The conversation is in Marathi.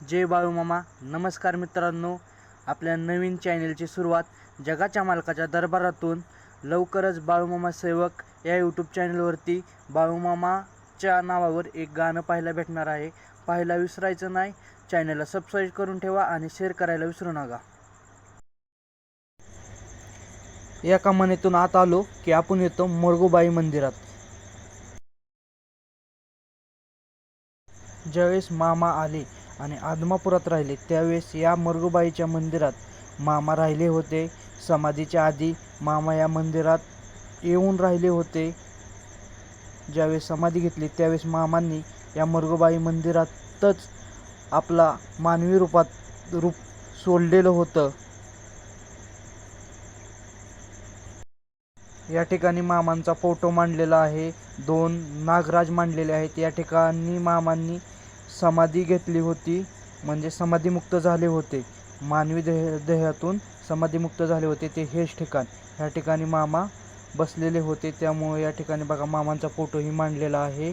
जय बाळूमामा नमस्कार मित्रांनो. आपल्या नवीन चॅनेलची सुरुवात जगाच्या मालकाच्या दरबारातून लवकरच बाळूमामा सेवक या यूट्यूब चॅनलवरती बाळूमामाच्या नावावर एक गाणं पाहायला भेटणार आहे. पाहायला विसरायचं नाही. चॅनलला सबस्क्राईब करून ठेवा आणि शेअर करायला विसरू नका. एका मनेतून आत आलो की आपण येतो मोरगोबाई मंदिरात. ज्यावेळेस मामा आले आणि आदमापुरात राहिले. त्यावेळेस या मरगुबाईच्या मंदिरात मामा राहिले होते. समाधीच्या आधी मामा या मंदिरात येऊन राहिले होते. ज्यावेळेस समाधी घेतली त्यावेळेस मामांनी या मरगुबाई मंदिरातच आपला मानवी रूपात रूप सोडलेलं होतं. या ठिकाणी मामांचा फोटो मांडलेला आहे. दोन नागराज मांडलेले आहेत. या ठिकाणी मामांनी समाधी घेतली होती म्हणजे समाधीमुक्त झाले होते. मानवी देह देहातून समाधीमुक्त झाले होते ते हेच ठिकाण. ह्या ठिकाणी मामा बसलेले होते त्यामुळे या ठिकाणी बघा मामांचा फोटोही मांडलेला आहे.